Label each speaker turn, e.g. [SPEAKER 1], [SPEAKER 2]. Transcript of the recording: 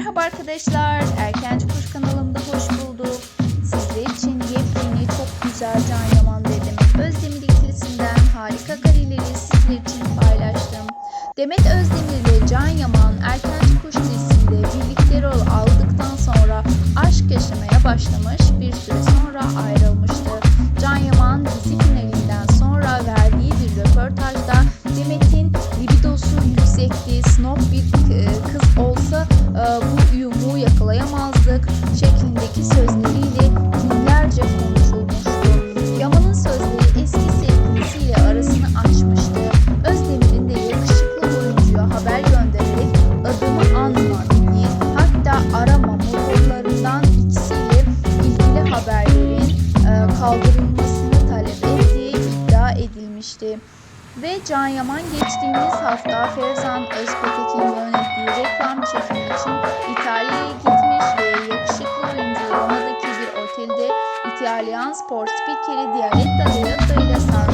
[SPEAKER 1] Merhaba arkadaşlar, Erkenci Kuş kanalımda hoş bulduk. Sizler için yepyeni çok güzel Can Yaman ve Özdemir ikilisinden harika kareleri sizler için paylaştım. Demet Özdemir ve Can Yaman Erkenci Kuş dizisinde birlikte rol aldıktan sonra aşk yaşamaya başlamış bir süre sonra ayrılmıştı. Can Yaman dizi finalinden sonra verdiği bir röportajda Demet'in libidosu yüksekti, snob bir e, kız olsa kaldırılmasını talep ettiği iddia edilmişti. Ve Can Yaman geçtiğimiz hafta Ferzan Özpetek'in yönettiği reklam çekimi için İtalya'ya gitmiş ve yakışıklı oyuncu Roma'daki bir otelde İtalyan spor spikeri Dialetta